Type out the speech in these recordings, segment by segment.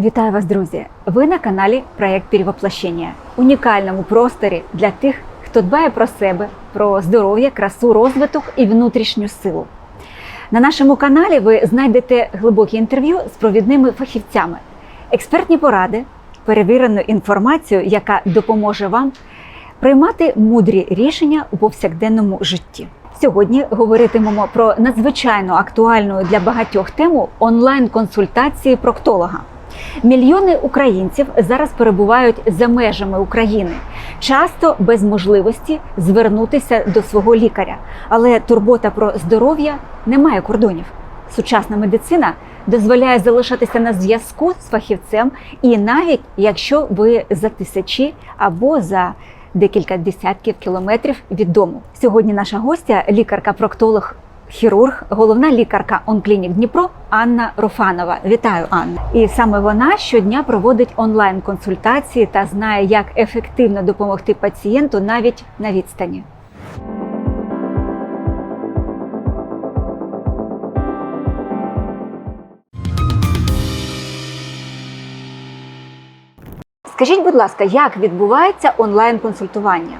Вітаю вас, друзі! Ви на каналі Проект Перевоплощення, унікальному просторі для тих, хто дбає про себе, про здоров'я, красу, розвиток і внутрішню силу. На нашому каналі ви знайдете глибокі інтерв'ю з провідними фахівцями, експертні поради, перевірену інформацію, яка допоможе вам приймати мудрі рішення у повсякденному житті. Сьогодні говоритимемо про надзвичайно актуальну для багатьох тему онлайн-консультації проктолога. Мільйони українців зараз перебувають за межами України, часто без можливості звернутися до свого лікаря. Але турбота про здоров'я не має кордонів. Сучасна медицина дозволяє залишатися на зв'язку з фахівцем, і навіть якщо ви за тисячі або за декілька десятків кілометрів від дому. Сьогодні наша гостя, лікарка-проктолог. Хірург, головна лікарка Онклінік Дніпро Анна Руфанова. Вітаю, Анна! І саме вона щодня проводить онлайн-консультації та знає, як ефективно допомогти пацієнту навіть на відстані. Скажіть, будь ласка, як відбувається онлайн-консультування?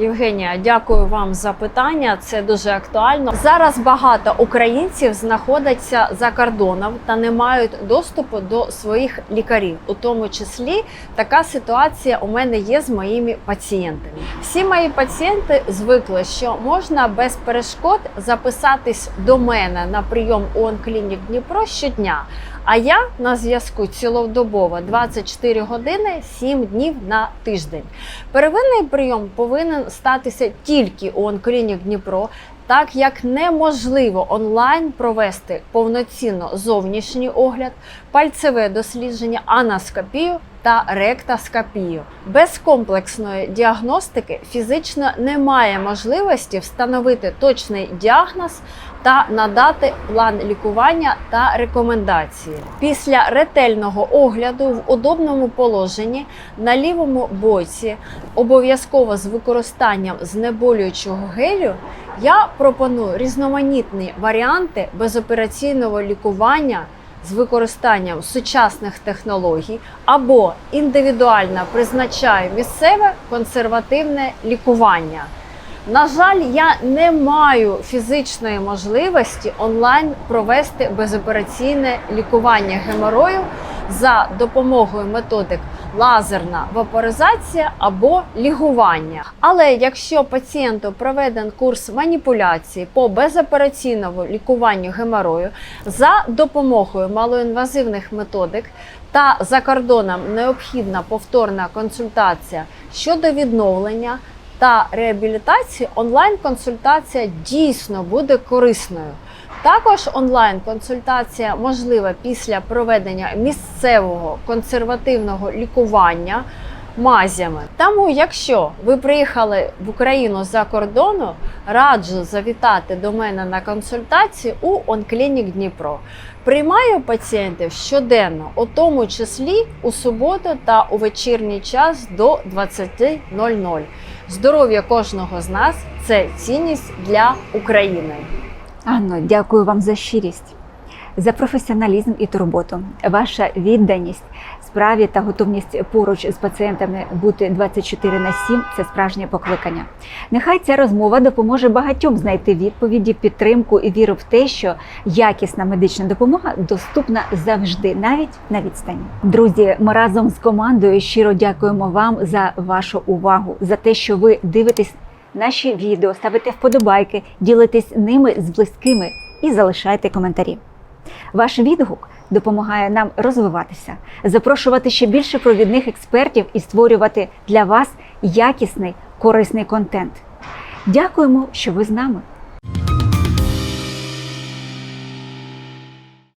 Євгенія, дякую вам за питання. Це дуже актуально. Зараз багато українців знаходяться за кордоном та не мають доступу до своїх лікарів. У тому числі така ситуація у мене є з моїми пацієнтами. Всі мої пацієнти звикли, що можна без перешкод записатись до мене на прийом у Онклінік Дніпро щодня. А я на зв'язку цілодобово 24 години 7 днів на тиждень. Первинний прийом повинен статися тільки у Онклінік Дніпро, так як неможливо онлайн провести повноцінно зовнішній огляд, пальцеве дослідження, анаскопію та ректоскопію. Без комплексної діагностики фізично немає можливості встановити точний діагноз та надати план лікування та рекомендації. Після ретельного огляду в удобному положенні на лівому боці, обов'язково з використанням знеболюючого гелю, я пропоную різноманітні варіанти безопераційного лікування з використанням сучасних технологій або індивідуально призначаю місцеве консервативне лікування. На жаль, я не маю фізичної можливості онлайн провести безопераційне лікування геморою за допомогою методик лазерна вапоризація або лігування. Але якщо пацієнту проведен курс маніпуляції по безопераційному лікуванню геморою за допомогою малоінвазивних методик та за кордоном необхідна повторна консультація щодо відновлення та реабілітації, онлайн-консультація дійсно буде корисною. Також онлайн-консультація можлива після проведення місцевого консервативного лікування мазями. Тому, якщо ви приїхали в Україну за кордону, раджу завітати до мене на консультацію у Онклінік Дніпро. Приймаю пацієнтів щоденно, у тому числі у суботу та у вечірній час до 20.00. Здоров'я кожного з нас це цінність для України. Анно, дякую вам за щирість, за професіоналізм і турботу. Ваша відданість справі та готовність поруч з пацієнтами бути 24 на 7 – це справжнє покликання. Нехай ця розмова допоможе багатьом знайти відповіді, підтримку і віру в те, що якісна медична допомога доступна завжди, навіть на відстані. Друзі, ми разом з командою щиро дякуємо вам за вашу увагу, за те, що ви дивитесь наші відео, ставити вподобайки, ділитесь ними з близькими і залишайте коментарі. Ваш відгук допомагає нам розвиватися, запрошувати ще більше провідних експертів і створювати для вас якісний корисний контент. Дякуємо, що ви з нами.